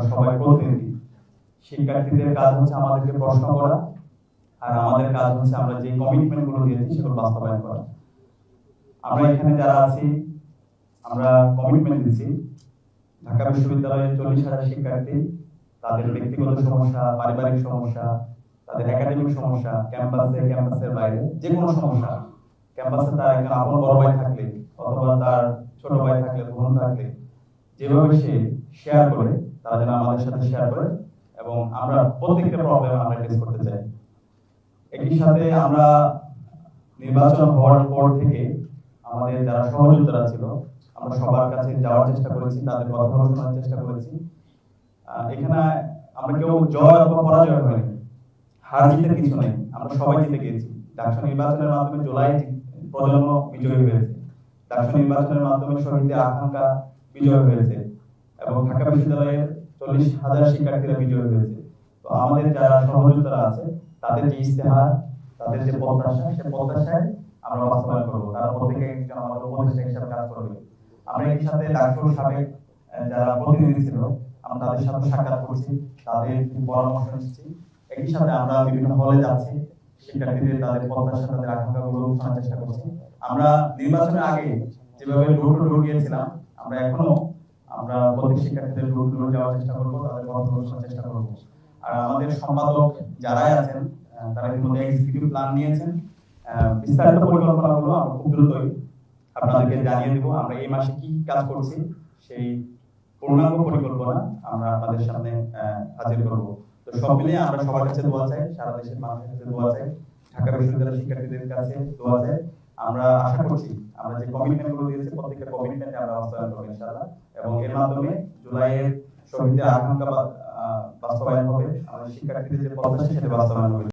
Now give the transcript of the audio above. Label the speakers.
Speaker 1: আমরা সবাই প্রতিনিধি। শিক্ষার্থীদের কাজ হচ্ছে আমাদেরকে প্রশ্ন করা, আর আমাদের কাজ হচ্ছে আমরা যে কমিটমেন্টগুলো দিয়েছি সেগুলো বাস্তবায়ন করা। আমরা এখানে যারা আছি, আমরা কমিটমেন্ট দিচ্ছি। ঢাকা বিশ্ববিদ্যালয়ের চল্লিশ হাজার শিক্ষার্থী, তাদের ব্যক্তিগত সমস্যা, পারিবারিক সমস্যা, তাদের একাডেমিক সমস্যা ক্যাম্পাসে ক্যাম্পাসের বাইরে, যে কোনো সমস্যা। ক্যাম্পাসে তার একজন আপন বড় ভাই থাকলে, অথবা তার ছোট ভাই থাকলে, বোন থাকলে যেভাবে সে শেয়ার করে যেন আমাদের সাথে শেয়ার করে এবং আমরা প্রত্যেকটা প্রবলেম আমরা ফেস করতে চাই। একই সাথে আমরা নির্বাচন হওয়ার পর থেকে আমাদের যারা সহযোগিতারা ছিল, আমরা সবার কাছে যাওয়ার চেষ্টা করেছি, তাদের কথাগুলো শোনার চেষ্টা করেছি। এখানে আমরা কেউ জয় অথবা পরাজয় হয়নি। হার জিতের কিছু নেই, আমরা সবাই জিতে গিয়েছি। ডাকসু নির্বাচনের মাধ্যমে জুলাই প্রজন্ম বিজয়ী হয়েছে। ডাকসু নির্বাচনের মাধ্যমে শহীদদের আকাঙ্ক্ষা বিজয় হয়েছে এবং ঢাকা বিশ্ববিদ্যালয়ের চল্লিশ হাজার শিক্ষার্থীরা বিজয়ী হয়েছে। তো আমাদের যারা সহযোগিতারা আছে, তাদের যে ইস্তেহার তাদের যে প্রত্যাশা, সে প্রত্যাশায় আমরা বাস্তবায়ন করব। তারা প্রত্যেকে একজন আমাদের উপদেষ্টা হিসাবে কাজ করবে আমরা এর সাথে ডাক্তার সাবেক যারা প্রতিনিধি ছিল, আমরা তাদের সাথে সাক্ষাৎ করছি, তাদের পরামর্শ নিচ্ছি। একই সাথে আমরা বিভিন্ন হলে যাচ্ছি, শিক্ষার্থীদের তাদের প্রত্যাশা, তাদের আকাঙ্ক্ষা গুলো শোনার চেষ্টা করছি। আমরা নির্বাচনের আগে যেভাবে ডোর টু গিয়েছিলাম, আমরা এখনও, আমরা প্রত্যেক শিক্ষার্থীদের ডোর টু যাওয়ার চেষ্টা করব, তাদের কথাগুলো শোনার চেষ্টা করব। আর আমাদের সম্পাদক যারাই আছেন তারা ইতিমধ্যে এক্সিকিউটিভ প্ল্যান নিয়েছেন। বিস্তারিত পরিকল্পনাগুলো আমরা খুব দ্রুতই আপনাদেরকে জানিয়ে দেবো, আমরা এই মাসে কি কাজ করছি, সেই পূর্ণাঙ্গ পরিকল্পনা আমরা আপনাদের সামনে হাজির করব। তো সব মিলিয়ে আমরা সবার কাছে দোয়া চাই, সারা দেশের মানুষের কাছে দোয়া চাই, ঢাকা বিশ্ববিদ্যালয়ের শিক্ষার্থীদের কাছে দোয়া চাই। আমরা আশা করছি আমরা যে কমিটমেন্টগুলো দিয়েছি, প্রত্যেকটা কমিটমেন্টে আমরা বাস্তবায়ন করব ইনশাআল্লাহ। এবং এর মাধ্যমে জুলাইয়ের শহীদদের আকাঙ্ক্ষা বাস্তবায়ন হবে। আমাদের শিক্ষার্থীদের যে প্রত্যাশা সেটা বাস্তবায়ন হবে।